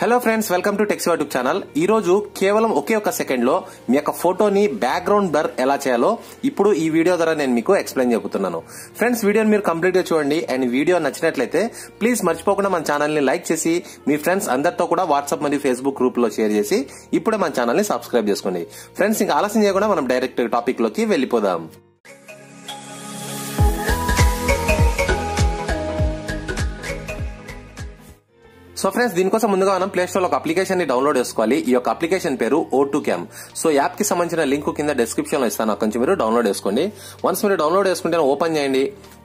Hello friends welcome to techs YouTube channel ఈ రోజు కేవలం ఒకే ఒక సెకండ్లో మీ యొక్క ఫోటోని బ్యాక్గ్రౌండ్ బ్లర్ ఎలా చేయాలో ఇప్పుడు ఈ వీడియో ద్వారా నేను మీకు ఎక్స్ప్లెయిన్ చెబుతున్నాను ఫ్రెండ్స్ వీడియోని మీరు కంప్లీట్గా చూడండి. అండ్ వీడియో నచ్చినట్లయితే ప్లీజ్ మర్చిపోకుండా మన ఛానల్ని లైక్ చేసి మీ ఫ్రెండ్స్ అందరితో కూడా వాట్సాప్ మరియు ఫేస్బుక్ గ్రూప్లో షేర్ చేసి ఇప్పుడే మన ఛానల్ని సబ్స్క్రైబ్ చేసుకోండి. ఫ్రెండ్స్ ఇంకా ఆలస్యం చేయకుండా మనం డైరెక్ట్ టాపిక్లోకి వెళ్ళిపోదాం. సో ఫ్రెండ్స్ దీనికోసం ముందుగా మనం ప్లే స్టోర్లో ఒక అప్లికేషన్ని డౌన్లోడ్ చేసుకోవాలి. ఈ యొక్క అప్లికేషన్ పేరు ఓ టూ క్యామ్ సో యాప్కి సంబంధించిన లింక్ కింద డిస్క్రిప్షన్లో ఇస్తాను. అక్కడి నుంచి మీరు డౌన్లోడ్ చేసుకోండి. వన్స్ మీరు డౌన్లోడ్ చేసుకుంటే ఓపెన్ చేయండి.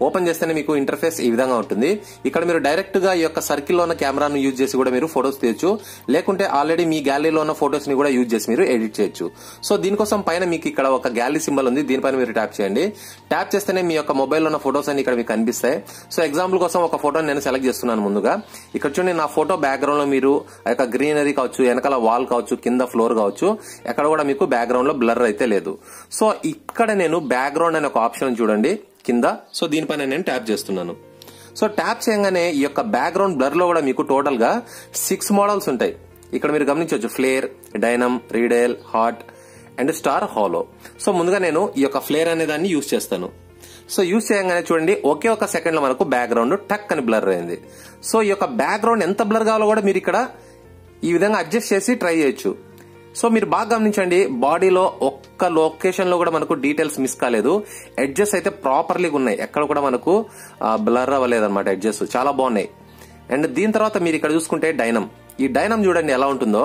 ఓపెన్ చేస్తేనే మీకు ఇంటర్ఫేస్ ఈ విధంగా ఉంటుంది. ఇక్కడ మీరు డైరెక్ట్గా ఈ యొక్క సర్కిల్లో ఉన్న కెమెరాను యూజ్ చేసి కూడా మీరు ఫోటోస్ తీయచ్చు. లేకుంటే ఆల్రెడీ మీ గ్యాలరీలో ఉన్న ఫోటోస్ని కూడా యూజ్ చేసి మీరు ఎడిట్ చేయొచ్చు. సో దీనికోసం పైన మీకు ఇక్కడ ఒక గ్యాలరీ సింబల్ ఉంది. దీనిపైన మీరు ట్యాప్ చేయండి. ట్యాప్ చేస్తేనే మీ యొక్క మొబైల్ ఉన్న ఫోటోస్ అన్ని ఇక్కడ మీకు కనిపిస్తాయి. సో ఎగ్జాంపుల్ కోసం ఒక ఫోటో నేను సెలెక్ట్ చేస్తున్నాను ముందుగా. ఇక్కడ చూడండి నా ఫోటో బ్యాక్గ్రౌండ్లో మీరు ఆ యొక్క గ్రీనరీ కావచ్చు వెనకాల వాల్ కావచ్చు కింద ఫ్లోర్ కావచ్చు ఎక్కడ కూడా మీకు బ్యాక్గ్రౌండ్లో బ్లర్ అయితే లేదు. సో ఇక్కడ నేను బ్యాక్గ్రౌండ్ అనే ఒక ఆప్షన్ చూడండి. కింద. సో దీనిపైన నేను ట్యాప్ చేస్తున్నాను. సో ట్యాప్ చేయగానే ఈ యొక్క బ్యాక్గ్రౌండ్ బ్లర్లో కూడా మీకు టోటల్గా సిక్స్ మోడల్స్ ఉంటాయి. ఇక్కడ మీరు గమనించవచ్చు ఫ్లేర్ డైనమ్ రీడేల్ hot and star halo so ముందుగా నేను ఈ యొక్క ఫ్లేర్ అనే దాన్ని యూజ్ చేస్తాను. సో యూజ్ చేయగానే చూడండి ఒకే ఒక సెకండ్లో మనకు బ్యాక్గ్రౌండ్ టక్ అని బ్లర్ అయింది. సో ఈ యొక్క బ్యాక్గ్రౌండ్ ఎంత బ్లర్ కావాలో కూడా మీరు ఇక్కడ ఈ విధంగా అడ్జస్ట్ చేసి ట్రై చేయొచ్చు. సో మీరు బాగా గమనించండి బాడీలో ఒక్క లొకేషన్లో కూడా మనకు డీటెయిల్స్ మిస్ కాలేదు. ఎడ్జెస్ అయితే ప్రాపర్లీగా ఉన్నాయి. ఎక్కడ కూడా మనకు బ్లర్ అవ్వలేదు అనమాట ఎడ్జెస్ చాలా బాగున్నాయి. అండ్ దీని తర్వాత మీరు ఇక్కడ చూసుకుంటే డైనమ్ ఈ డైనమ్ చూడండి ఎలా ఉంటుందో.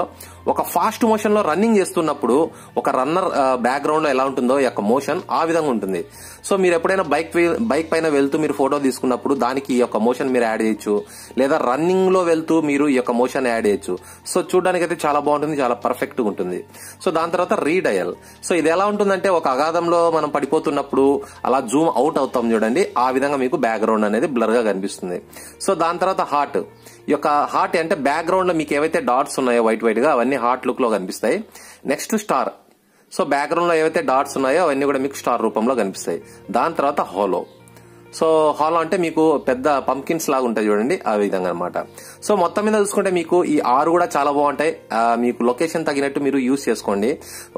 ఒక ఫాస్ట్ మోషన్లో రన్నింగ్ చేస్తున్నప్పుడు ఒక రన్నర్ బ్యాక్గ్రౌండ్లో ఎలా ఉంటుందో ఈ యొక్క మోషన్ ఆ విధంగా ఉంటుంది. సో మీరు ఎప్పుడైనా బైక్ బైక్ పైన వెళ్తూ మీరు ఫోటో తీసుకున్నప్పుడు దానికి ఈ యొక్క మోషన్ మీరు యాడ్ చేయొచ్చు. లేదా రన్నింగ్లో వెళ్తూ మీరు ఈ యొక్క మోషన్ యాడ్ చేయొచ్చు. సో చూడడానికి అయితే చాలా బాగుంటుంది చాలా పర్ఫెక్ట్గా ఉంటుంది. సో దాని తర్వాత రీడయల్. సో ఇది ఎలా ఉంటుందంటే ఒక అగాధంలో మనం పడిపోతున్నప్పుడు అలా జూమ్ అవుట్ అవుతాం చూడండి. ఆ విధంగా మీకు బ్యాక్గ్రౌండ్ అనేది బ్లర్గా కనిపిస్తుంది. సో దాని తర్వాత హార్ట్. ఈ యొక్క హార్ట్ అంటే బ్యాక్గ్రౌండ్లో మీకు ఏవైతే డాట్స్ ఉన్నాయో వైట్ వైట్గా అవన్నీ హార్ట్ లుక్లో కనిపిస్తాయి. నెక్స్ట్ స్టార్ సో బ్యాక్గ్రౌండ్లో ఏవైతే డాట్స్ ఉన్నాయో అవన్నీ కూడా మీకు స్టార్ రూపంలో కనిపిస్తాయి. దాని తర్వాత హోలో సో హాలో అంటే మీకు పెద్ద పంకిన్స్ లాగా ఉంటాయి చూడండి ఆ విధంగా అనమాట సో మొత్తం మీద చూసుకుంటే మీకు ఈ ఆరు కూడా చాలా బాగుంటాయి. మీకు లొకేషన్ తగినట్టు మీరు యూస్ చేసుకోండి.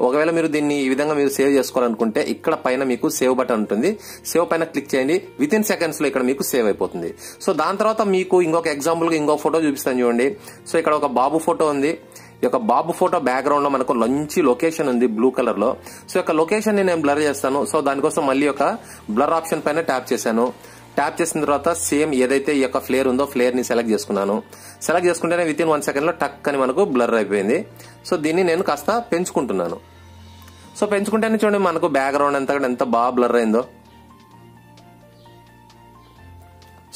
ఒకవేళ మీరు దీన్ని ఈ విధంగా మీరు సేవ్ చేసుకోవాలనుకుంటే ఇక్కడ పైన మీకు సేవ్ బటన్ ఉంటుంది. సేవ్ పైన క్లిక్ చేయండి. విత్ ఇన్ సెకండ్స్లో ఇక్కడ మీకు సేవ్ అయిపోతుంది. సో దాని తర్వాత మీకు ఇంకొక ఎగ్జాంపుల్ ఇంకొక ఫోటో చూపిస్తాను చూడండి. సో ఇక్కడ ఒక బాబు ఫోటో ఉంది. ఈ యొక్క బాబు ఫోటో బ్యాక్గ్రౌండ్లో మనకు మంచి లొకేషన్ ఉంది బ్లూ కలర్లో. సో యొక్క లొకేషన్ని నేను బ్లర్ చేస్తాను. సో దానికోసం మళ్ళీ ఒక బ్లర్ ఆప్షన్ పైన ట్యాప్ చేశాను. ట్యాప్ చేసిన తర్వాత సేమ్ ఏదైతే ఈ యొక్క ఫ్లేర్ ఉందో ఫ్లేర్ని సెలెక్ట్ చేసుకున్నాను. సెలెక్ట్ చేసుకుంటేనే విత్ ఇన్ వన్ సెకండ్లో టక్ అని మనకు బ్లర్ అయిపోయింది. సో దీన్ని నేను కాస్త పెంచుకుంటున్నాను. సో పెంచుకుంటేనే చూడండి మనకు బ్యాక్గ్రౌండ్ ఎంత ఎంత బాగా బ్లర్ అయిందో.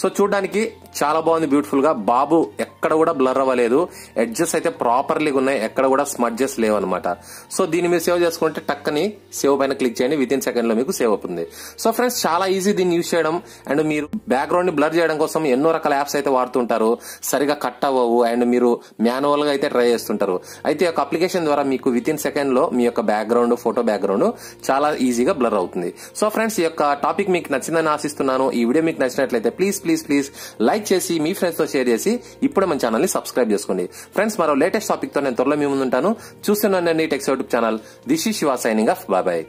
సో చూడడానికి చాలా బాగుంది బ్యూటిఫుల్గా. బాబు ఎక్కడ కూడా బ్లర్ అవ్వలేదు. ఎడ్జెస్ అయితే ప్రాపర్లీగా ఉన్నాయి. ఎక్కడ కూడా స్మడ్జెస్ లేవు అనమాట సో దీన్ని మీరు సేవ్ చేసుకుంటే టక్కని సేవ్ పైన క్లిక్ చేయండి. విత్ ఇన్ సెకండ్లో మీకు సేవ్ అవుతుంది. సో ఫ్రెండ్స్ చాలా ఈజీ దీన్ని యూజ్ చేయడం. అండ్ మీరు బ్యాక్గ్రౌండ్ని బ్లర్ చేయడం కోసం ఎన్నో రకాల యాప్స్ అయితే వాడుతుంటారు. సరిగా కట్ అవ్వవు. అండ్ మీరు మాన్యువల్గా అయితే ట్రై చేస్తుంటారు. అయితే ఒక అప్లికేషన్ ద్వారా మీకు విత్ ఇన్ సెకండ్లో మీ యొక్క బ్యాక్గ్రౌండ్ ఫోటో బ్యాక్గ్రౌండ్ చాలా ఈజీగా బ్లర్ అవుతుంది. సో ఫ్రెండ్స్ ఈ యొక్క టాపిక్ మీకు నచ్చిందని ఆశిస్తున్నాను. ఈ వీడియో మీకు నచ్చినట్లయితే ప్లీజ్ ప్లీజ్ ప్లీజ్ లైక్ చేసి మీ ఫ్రెండ్స్తో షేర్ చేసి ఇప్పుడు మన ఛానల్ని సబ్స్క్రైబ్ చేసుకోండి. ఫ్రెండ్స్ మరో లేటెస్ట్ టాపిక్తో నేను త్వరలో మీ ముందుంటాను. చూస్తున్నానండి టెక్స్ యూట్యూబ్ ఛానల్ దిస్ ఈ శివా సైనింగ్ ఆఫ్ బాయ్